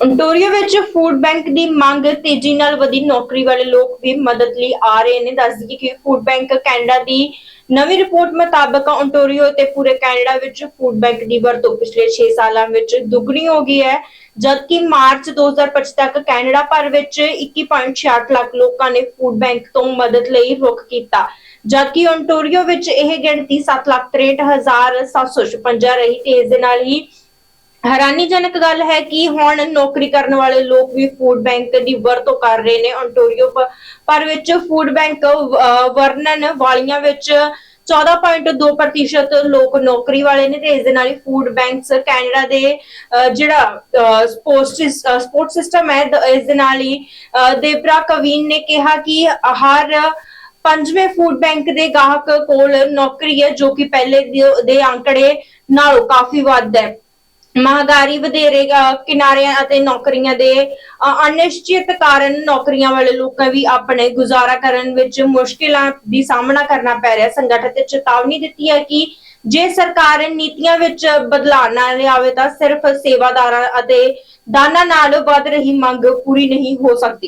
ontario ਵਿੱਚ food bank ਦੀ ਮੰਗ ਤੇਜ਼ੀ ਨਾਲ ਵਧੀ। ਨੌਕਰੀ ਵਾਲੇ ਲੋਕ ਵੀ ਮਦਦ ਲਈ ਆ ਰਹੇ ਨੇ। ਦੱਸ ਦਈਏ ਕਿ ਫੂਡ ਬੈਂਕ ਕੈਨੇਡਾ ਦੀ ਨਵੀਂ ਰਿਪੋਰਟ ਮੁਤਾਬਕ ontario ਤੇ ਪੂਰੇ ਕੈਨੇਡਾ ਵਿੱਚ ਫੂਡ ਬੈਂਕ ਦੀ ਵਰਤੋਂ ਪਿਛਲੇ 6 ਸਾਲਾਂ ਵਿੱਚ ਦੁੱਗਣੀ ਹੋ ਗਈ ਹੈ ਜਦਕਿ ਮਾਰਚ 2025 ਤੱਕ ਕੈਨੇਡਾ ਭਰ ਵਿੱਚ 21.66 ਲੱਖ ਲੋਕਾਂ ਨੇ ਫੂਡ ਬੈਂਕ ਤੋਂ ਮਦਦ ਲਈ ਰੁਖ ਕੀਤਾ। ਜਦਕਿ ontario ਵਿੱਚ ਇਹ ਗਿਣਤੀ 7,63,756 ਰਹੀ ਤੇ ਇਸ ਦੇ ਨਾਲ ਹੀ ਹੈਰਾਨੀਜਨਕ ਗੱਲ ਹੈ ਕਿ ਹੁਣ ਨੌਕਰੀ ਕਰਨ ਵਾਲੇ ਲੋਕ ਵੀ ਫੂਡ ਬੈਂਕ ਦੀ ਵਰਤੋਂ ਕਰ ਰਹੇ ਨੇ ontario ਪਰ ਵਿੱਚ ਫੂਡ ਬੈਂਕ ਅਹ, ਵਾਲੀਆਂ ਵਿੱਚ 14.2% ਲੋਕ ਨੌਕਰੀ ਵਾਲੇ ਨੇ ਤੇ ਇਸ ਦੇ ਨਾਲ ਹੀ ਫੂਡ ਬੈਂਕਸ ਕੈਨੇਡਾ ਦੇ ਜਿਹੜਾ ਸਪੋਰਟਸ ਸਪੋਰਟ ਸਿਸਟਮ ਹੈ ਦ- ਇਸ ਦੇ ਨਾਲ ਹੀ ਅਹ, ਦੇਵਰਾ ਕਵੀਨ ਨੇ ਕਿਹਾ ਕਿ ਹਰ ਪੰਜਵੇਂ ਫੂਡ ਬੈਂਕ ਦੇ ਗਾਹਕ ਕੋਲ ਨੌਕਰੀ ਹੈ ਜੋ ਕਿ ਪਹਿਲੇ ਦੇ- ਦੇ ਅੰਕੜੇ ਨਾਲੋਂ ਕਾਫੀ ਵੱਧ ਹੈ। ਮਹਾਂਦਾਰੀ ਵਧੇਰੇ ਅ, ਕਿਨਾਰਿਆਂ ਅਤੇ ਨੌਕਰੀਆਂ ਦੇ ਅ, ਅਨਿਸ਼ਚਿਤ ਕਾਰਨ ਨੌਕਰੀਆਂ ਵਾਲੇ ਲੋਕਾਂ ਵੀ ਆਪਣੇ ਗੁਜ਼ਾਰਾ ਕਰਨ ਵਿੱਚ ਮੁਸ਼ਕਿਲਾਂ ਦੀ ਸਾਹਮਣਾ ਕਰਨਾ ਪੈ ਰਿਹਾ। ਸੰਗਠਨ ਤੇ ਚੇਤਾਵਨੀ ਦਿੱਤੀ ਹੈ ਕਿ ਜੇ ਸਰਕਾਰ ਨੀਤੀਆਂ ਵਿੱਚ ਬਦਲਾਅ ਨਾ ਲਿਆਵੇ ਤਾਂ ਸਿਰਫ ਸੇਵਾਦਾਰਾਂ ਅਤੇ ਦਾਨਾਂ ਨਾਲ ਵੱਧ ਰਹੀ ਮੰਗ ਪੂਰੀ ਨਹੀਂ ਹੋ ਸਕਦੀ।